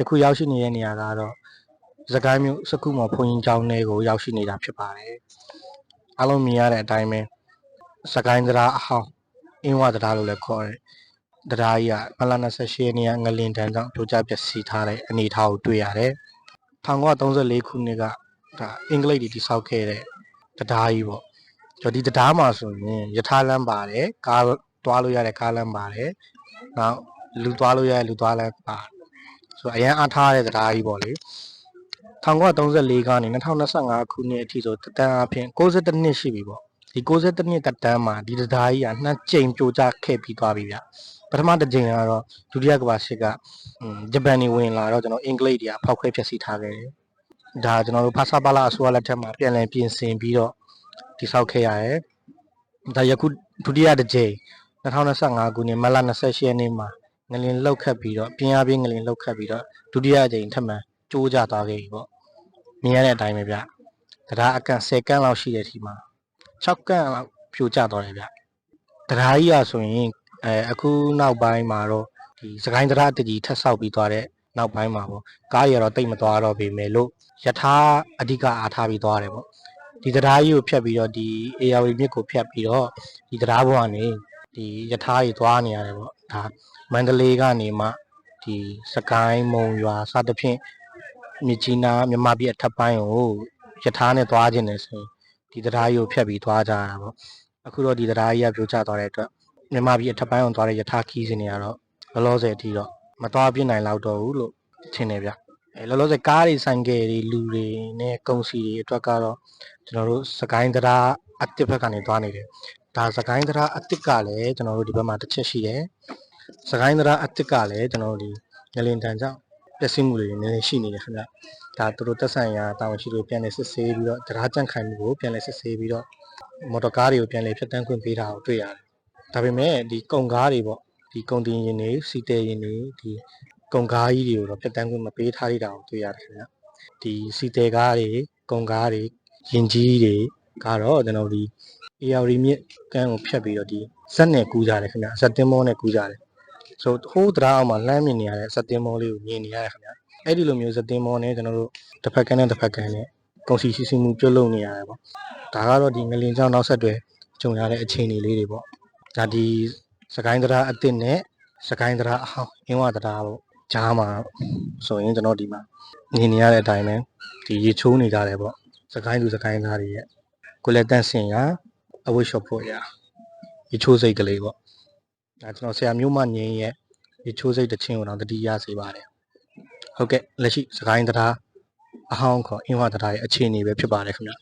ယခုရောက်ရှိနေတဲ့နေရာကတော့စကိုင်းမြို့စကုမော်ဘုံရင်ကျောင်းထဲကိုရောက်ရှိနေတာဖြစ်ပါတယ်အားလုံးမြင်ရတဲ့အတိုင်းပဲစကိုင်းတရားအဟောင်းအင်းဝတရားလို့လည်းခေါ်တယ်တရားကြီးကမလ28ရက်နေ့ကငလင်တန်းကြောင့်ပြိုကျပျက်စီးထားတဲ့အနေအထားကိုတွေ့ရတယ်1934ခုနှစ်ကဒါအင်္ဂလိပ်တွေတိစောက်ခဲ့တဲ့တရားကြီးပေါ့ကျွန်တော်ဒီတရားမှာဆိုရင်ယထာလမ်းပါတယ်ကားသွားလို့ရတဲ့ကားလမ်းပါတယ်နောက်လူသွားလို့ရတဲ့လူသွားလမ်းပါတယ် ဆိုတော့အရန်အားထားတဲ့တရားကြီးပေါ့လေ1934ကနေ2025ခုနှစ်အထိဆိုတက်တန်းအဖြစ်62နှစ်ရှိပြီပေါ့ဒီ62နှစ်တက်တန်းမှာဒီတရားကြီးကနှစ်ကြိမ်ပြိုကျခဲ့ပြီးသွားပြီဗျပထမတစ်ကြိမ်ကတော့ဒုတိယကမ္ဘာစစ်ကอืมဂျပန်နေဝင်လာတော့ကျွန်တော်အင်္ဂလိပ်တွေကဖောက်ခွဲဖျက်ဆီးထားခဲ့တယ်ဒါကျွန်တော်တို့ဖာစာပါလာအစိုးရလက်ထက်မှာပြန်လည်ပြင်ဆင်ပြီးတော့တိစောက်ခဲ့ရတယ်ဒါယခုဒုတိယတစ်ကြိမ်2025ခုနှစ်မတ်လ28ရက်နေ့မှာ ငလင်လောက်ခတ်ပြီးတော့ပြင်းအားပြင်းငလင်လောက်ခတ်ပြီးတော့ဒုတိယအကြိမ်ထပ်မံကျိုးကျသွားခဲ့ပြီပေါ့မြင်ရတဲ့အတိုင်းပဲဗျတရားအကန့်10ကန့်လောက်ရှိတဲ့အထိမှာ6ကန့်လောက်ဖြိုကျသွားတယ်ဗျတရားကြီးอ่ะဆိုရင်အဲအခုနောက်ပိုင်းမှာတော့ဒီစကိုင်းတရားတကြီးထပ်ဆောက်ပြီးသွားတဲ့နောက်ပိုင်းမှာပေါ့ကားရတော့တိတ်မသွားတော့ပေမဲ့လို့ယထာအဓိကအားထားပြီးသွားတယ်ပေါ့ဒီတရားကြီးကိုဖြတ်ပြီးတော့ဒီ AR မြစ်ကိုဖြတ်ပြီးတော့ဒီတရားဘောကနေဒီယထာကြီးသွားနေရတယ်ပေါ့ ဒါမန္တလေးကနေမှဒီစကိုင်းမုံရွာစသဖြင့်မြစ်ကြီးနားမြန်မာပြည်အထက်ပိုင်းကိုယထာနဲ့သွားခြင်းနေဆိုရင်ဒီတရားကြီးကိုဖြတ်ပြီးသွားကြရတာပေါ့အခုတော့ဒီတရားကြီးကပြိုကျသွားတဲ့အတွက်မြန်မာပြည်အထက်ပိုင်းအောင်သွားတဲ့ယထာခီးစင်တွေကတော့လောလောဆယ်အထိတော့မသွားပြစ်နိုင်တော့တော့ဘူးလို့ထင်တယ်ဗျအဲလောလောဆယ်ကားတွေဆိုင်ကယ်တွေလူတွေနဲ့ကုန်စည်တွေအတွက်ကတော့ကျွန်တော်တို့စကိုင်းတရားအတစ်ဘက်ကနေသွားနေတယ် ဒါစကိုင်းတရားအတစ်ကလည်းကျွန်တော်တို့ဒီဘက်မှာတစ်ချက်ရှိတယ်စကိုင်းတရားအတစ်ကလည်းကျွန်တော်တို့ဒီငလင်တန်ကြောင့်ပျက်စီးမှုတွေနည်းနည်းရှိနေတယ်ခင်ဗျဒါသူတို့တက်ဆိုင်ရာတာဝန်ရှိသူတွေပြန်လည်စစ်ဆေးပြီးတော့တရားကြန့်ခိုင်မှုကိုပြန်လည်စစ်ဆေးပြီးတော့မော်တော်ကားတွေကိုပြန်လည်ဖြတ်တန်းခွင့်ပေးတာကိုတွေ့ရတယ်ဒါပေမဲ့ဒီကုန်ကားတွေပေါ့ဒီကုန်တင်ရင်တွေစီတဲရင်တွေဒီကုန်ကားကြီးတွေကိုတော့ပြတ်တန်းခွင့်မပေးထားရတာကိုတွေ့ရတယ်ခင်ဗျဒီစီတဲကားတွေကုန်ကားတွေရင်ကြီးတွေ ကတော့ကျွန်တော်ဒီ AR မြစ်ကမ်းကိုဖြတ်ပြီးတော့ဒီဇက်နဲ့ကူးကြတယ်ခင်ဗျဇက်တင်မောနဲ့ကူးကြတယ်ဆိုဟိုးတရားအောင်မှာလှမ်းမြင်နေရတဲ့ဇက်တင်မောလေးကိုမြင်နေရတယ်ခင်ဗျအဲ့ဒီလိုမျိုးဇက်တင်မောနဲ့ကျွန်တော်တို့တစ်ဖက်ကန်းနဲ့တစ်ဖက်ကန်းနဲ့ကုန်စီစီစီမှုပြုတ်လုပ်နေရတယ်ပေါ့ဒါကတော့ဒီငလင်ကြောင့်နောက်ဆက်တွဲကြုံရတဲ့အခြေအနေလေးတွေပေါ့ဒါဒီစကိုင်းတရားအစ်စ်နဲ့စကိုင်းတရားအဟောင်းအင်းဝတရားပေါ့ကြားမှာဆိုရင်ကျွန်တော်ဒီမှာနေနေရတဲ့အတိုင်းပဲဒီရေချိုးနေကြတယ်ပေါ့စကိုင်းသူစကိုင်းသားတွေရဲ့ ကိုလက်တန့်စင်ရအဝတ်ရှော့ဖို့ရရေချိုးစိတ်ကလေးပေါ့ဒါကျွန်တော်ဆရာမျိုးမငင်းရဲ့ရေချိုးစိတ်တစ်ချင်းကိုတော့တတိယစေပါတယ်ဟုတ်ကဲ့လက်ရှိစကိုင်းတရားအဟောင်းခေါ်အင်းဝတရားရဲ့အခြေအနေပဲဖြစ်ပါတယ်ခင်ဗျ